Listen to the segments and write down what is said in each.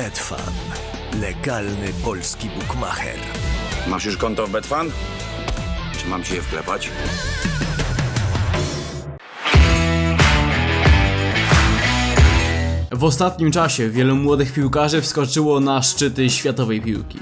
Betfan. Legalny polski bukmacher. Masz już konto w Betfan? Czy mam ci je wklepać? W ostatnim czasie wielu młodych piłkarzy wskoczyło na szczyty światowej piłki.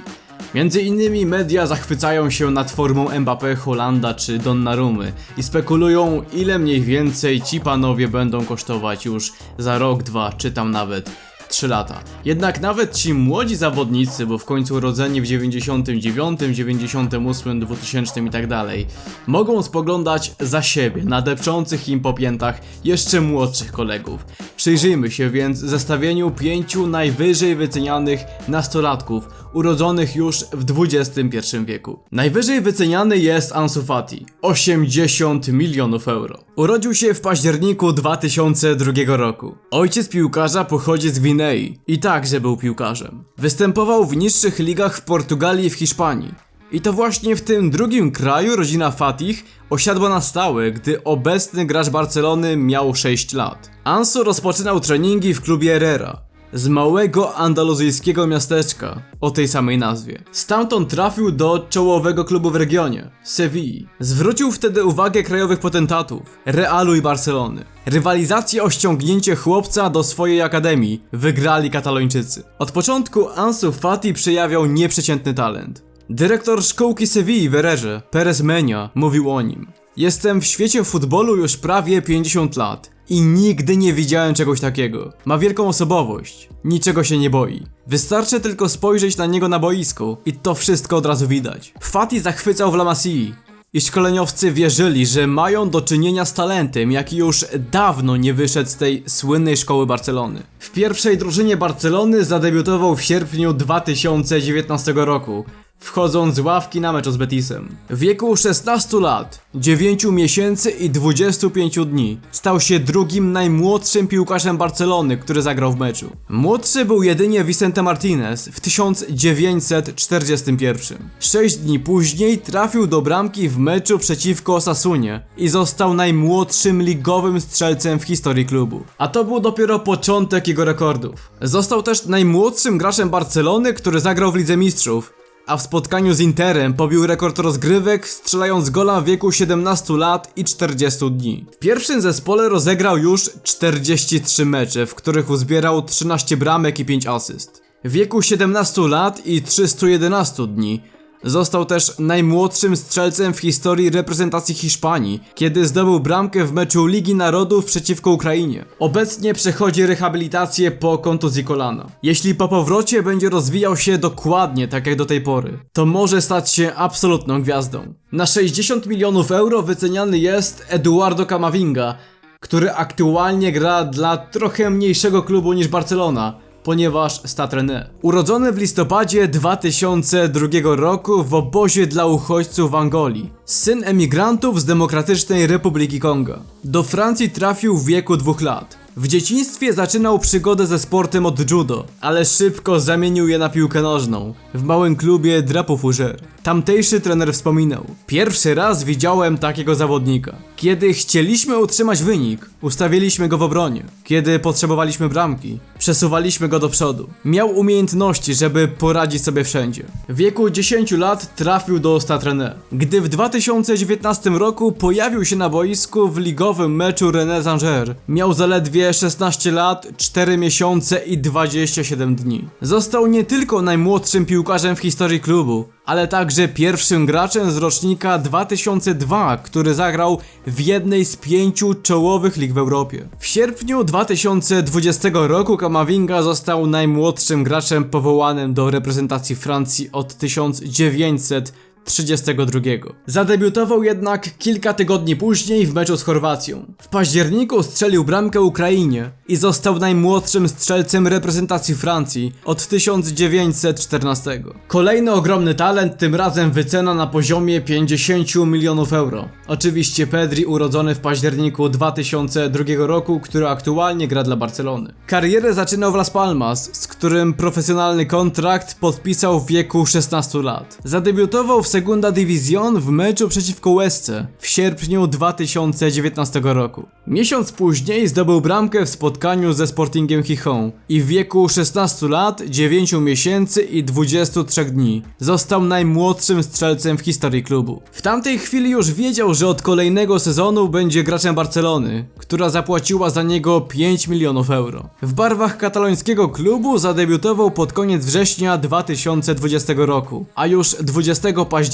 Między innymi media zachwycają się nad formą Mbappé, Holanda czy Donnarumy i spekulują ile mniej więcej ci panowie będą kosztować już za rok, dwa czy tam nawet 3 lata. Jednak nawet ci młodzi zawodnicy, bo w końcu urodzeni w 99, 98, 2000 i tak dalej, mogą spoglądać za siebie na depczących im po piętach jeszcze młodszych kolegów. Przyjrzyjmy się więc zestawieniu pięciu najwyżej wycenianych nastolatków urodzonych już w XXI wieku. Najwyżej wyceniany jest Ansu Fati 80 milionów euro. Urodził się w październiku 2002 roku. Ojciec piłkarza pochodzi z Gwinei i także był piłkarzem. Występował w niższych ligach w Portugalii i w Hiszpanii. I to właśnie w tym drugim kraju rodzina Fatih osiadła na stałe, gdy obecny gracz Barcelony miał 6 lat. Ansu rozpoczynał treningi w klubie Herrera, z małego andaluzyjskiego miasteczka o tej samej nazwie. Stamtąd trafił do czołowego klubu w regionie, Sewilli. Zwrócił wtedy uwagę krajowych potentatów, Realu i Barcelony. Rywalizację o ściągnięcie chłopca do swojej akademii wygrali katalończycy. Od początku Ansu Fati przejawiał nieprzeciętny talent. Dyrektor szkółki Sewilli w Ererze, Perez Menia, mówił o nim. Jestem w świecie futbolu już prawie 50 lat i nigdy nie widziałem czegoś takiego. Ma wielką osobowość, niczego się nie boi. Wystarczy tylko spojrzeć na niego na boisku i to wszystko od razu widać. Fati zachwycał w La Masii i szkoleniowcy wierzyli, że mają do czynienia z talentem, jaki już dawno nie wyszedł z tej słynnej szkoły Barcelony. W pierwszej drużynie Barcelony zadebiutował w sierpniu 2019 roku, wchodząc z ławki na mecz z Betisem. W wieku 16 lat, 9 miesięcy i 25 dni stał się drugim najmłodszym piłkarzem Barcelony, który zagrał w meczu. Młodszy był jedynie Vicente Martinez w 1941. Sześć dni później trafił do bramki w meczu przeciwko Osasunie i został najmłodszym ligowym strzelcem w historii klubu. A to był dopiero początek jego rekordów. Został też najmłodszym graczem Barcelony, który zagrał w Lidze Mistrzów a w spotkaniu z Interem pobił rekord rozgrywek, strzelając gola w wieku 17 lat i 40 dni. W pierwszym zespole rozegrał już 43 mecze, w których uzbierał 13 bramek i 5 asyst. W wieku 17 lat i 311 dni Został też najmłodszym strzelcem w historii reprezentacji Hiszpanii, kiedy zdobył bramkę w meczu Ligi Narodów przeciwko Ukrainie. Obecnie przechodzi rehabilitację po kontuzji kolana. Jeśli po powrocie będzie rozwijał się dokładnie tak jak do tej pory, to może stać się absolutną gwiazdą. Na 60 milionów euro wyceniany jest Eduardo Camavinga, który aktualnie gra dla trochę mniejszego klubu niż Barcelona ponieważ Stade Rennais. Urodzony w listopadzie 2002 roku w obozie dla uchodźców w Angolii. Syn emigrantów z Demokratycznej Republiki Konga. Do Francji trafił w wieku dwóch lat. W dzieciństwie zaczynał przygodę ze sportem od judo, ale szybko zamienił je na piłkę nożną w małym klubie Drapeau Fougère. Tamtejszy trener wspominał: Pierwszy raz widziałem takiego zawodnika. Kiedy chcieliśmy utrzymać wynik, ustawiliśmy go w obronie. Kiedy potrzebowaliśmy bramki, przesuwaliśmy go do przodu. Miał umiejętności, żeby poradzić sobie wszędzie. W wieku 10 lat trafił do Stade Rennais. Gdy w 2019 roku pojawił się na boisku w ligowym meczu René Zanger, miał zaledwie 16 lat, 4 miesiące i 27 dni. Został nie tylko najmłodszym piłkarzem w historii klubu, ale także pierwszym graczem z rocznika 2002, który zagrał w jednej z pięciu czołowych lig w Europie. W sierpniu 2020 roku Kamavinga został najmłodszym graczem powołanym do reprezentacji Francji od 1900 32. Zadebiutował jednak kilka tygodni później w meczu z Chorwacją. W październiku strzelił bramkę Ukrainie i został najmłodszym strzelcem reprezentacji Francji od 1914. Kolejny ogromny talent, tym razem wycena na poziomie 50 milionów euro. Oczywiście Pedri urodzony w październiku 2002 roku, który aktualnie gra dla Barcelony. Karierę zaczynał w Las Palmas, z którym profesjonalny kontrakt podpisał w wieku 16 lat. Zadebiutował w Segunda División w meczu przeciwko Łesce w sierpniu 2019 roku. Miesiąc później zdobył bramkę w spotkaniu ze Sportingiem Chichon i w wieku 16 lat, 9 miesięcy i 23 dni został najmłodszym strzelcem w historii klubu. W tamtej chwili już wiedział, że od kolejnego sezonu będzie graczem Barcelony, która zapłaciła za niego 5 milionów euro. W barwach katalońskiego klubu zadebiutował pod koniec września 2020 roku, a już 20 października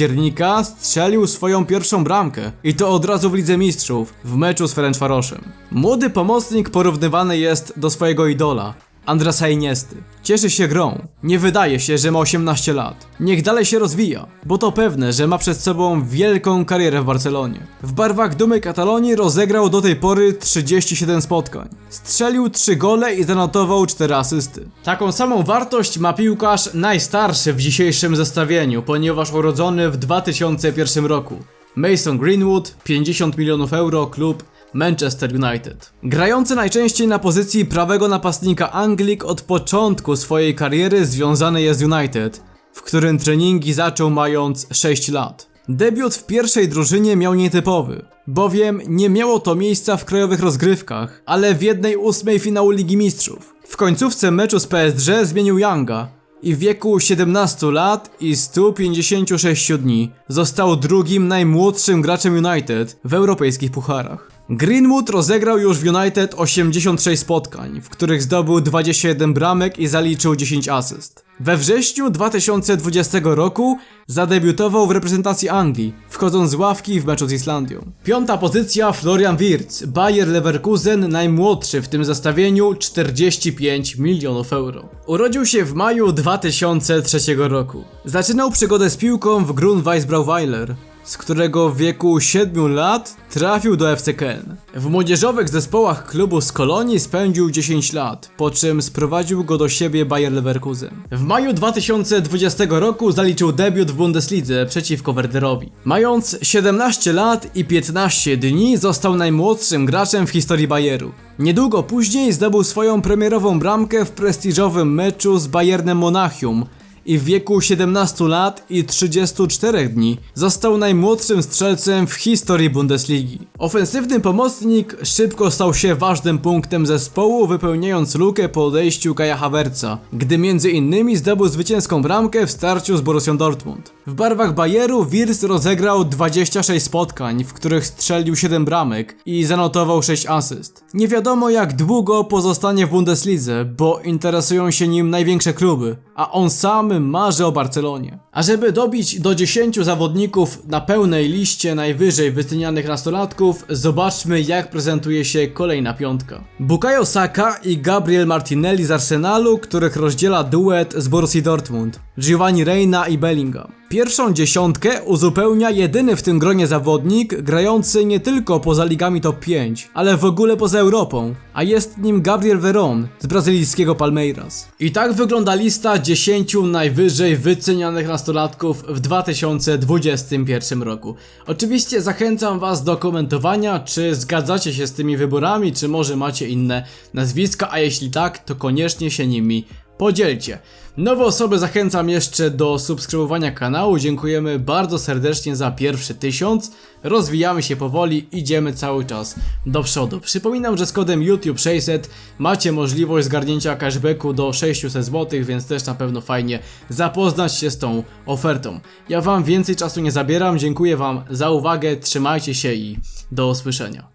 strzelił swoją pierwszą bramkę i to od razu w Lidze Mistrzów w meczu z Ferencvaroszem. Młody pomocnik porównywany jest do swojego idola, Andrasa Iniesty. Cieszy się grą. Nie wydaje się, że ma 18 lat. Niech dalej się rozwija, bo to pewne, że ma przed sobą wielką karierę w Barcelonie. W barwach Dumy Katalonii rozegrał do tej pory 37 spotkań. Strzelił 3 gole i zanotował 4 asysty. Taką samą wartość ma piłkarz najstarszy w dzisiejszym zestawieniu, ponieważ urodzony w 2001 roku. Mason Greenwood, 50 milionów euro, klub Manchester United. Grający najczęściej na pozycji prawego napastnika Anglik od początku swojej kariery związany jest United, w którym treningi zaczął mając 6 lat. Debiut w pierwszej drużynie miał nietypowy, bowiem nie miało to miejsca w krajowych rozgrywkach, ale w jednej ósmej finału Ligi Mistrzów. W końcówce meczu z PSG zmienił Younga, i w wieku 17 lat i 156 dni został drugim najmłodszym graczem United w europejskich pucharach. Greenwood rozegrał już w United 86 spotkań, w których zdobył 21 bramek i zaliczył 10 asyst. We wrześniu 2020 roku zadebiutował w reprezentacji Anglii, wchodząc z ławki w meczu z Islandią. Piąta pozycja Florian Wirtz, Bayer Leverkusen, najmłodszy w tym zestawieniu 45 milionów euro. Urodził się w maju 2003 roku. Zaczynał przygodę z piłką w Grunweiss Brauweiler, z którego w wieku 7 lat trafił do FC Köln. W młodzieżowych zespołach klubu z Kolonii spędził 10 lat, po czym sprowadził go do siebie Bayer Leverkusen. W maju 2020 roku zaliczył debiut w Bundeslidze przeciwko Werderowi. Mając 17 lat i 15 dni został najmłodszym graczem w historii Bayeru. Niedługo później zdobył swoją premierową bramkę w prestiżowym meczu z Bayernem Monachium, i w wieku 17 lat i 34 dni został najmłodszym strzelcem w historii Bundesligi. Ofensywny pomocnik szybko stał się ważnym punktem zespołu, wypełniając lukę po odejściu Kaja Havertza, gdy między innymi zdobył zwycięską bramkę w starciu z Borussią Dortmund. W barwach Bayeru Wirtz rozegrał 26 spotkań, w których strzelił 7 bramek i zanotował 6 asyst. Nie wiadomo jak długo pozostanie w Bundeslidze, bo interesują się nim największe kluby, a on sam marzy o Barcelonie. A żeby dobić do 10 zawodników na pełnej liście najwyżej wycenianych nastolatków, zobaczmy jak prezentuje się kolejna piątka. Bukayo Saka i Gabriel Martinelli z Arsenalu, których rozdziela duet z Borussii Dortmund, Giovanni Reina i Bellingham. Pierwszą dziesiątkę uzupełnia jedyny w tym gronie zawodnik grający nie tylko poza ligami top 5, ale w ogóle poza Europą, a jest nim Gabriel Veron z brazylijskiego Palmeiras. I tak wygląda lista 10 najwyżej wycenianych nastolatków w 2021 roku. Oczywiście zachęcam Was do komentowania, czy zgadzacie się z tymi wyborami, czy może macie inne nazwiska, a jeśli tak, to koniecznie się nimi podzielcie. Nowe osoby zachęcam jeszcze do subskrybowania kanału. Dziękujemy bardzo serdecznie za pierwszy tysiąc. Rozwijamy się powoli, idziemy cały czas do przodu. Przypominam, że z kodem YouTube 600 macie możliwość zgarnięcia cashbacku do 600 zł, więc też na pewno fajnie zapoznać się z tą ofertą. Ja Wam więcej czasu nie zabieram. Dziękuję Wam za uwagę, trzymajcie się i do usłyszenia.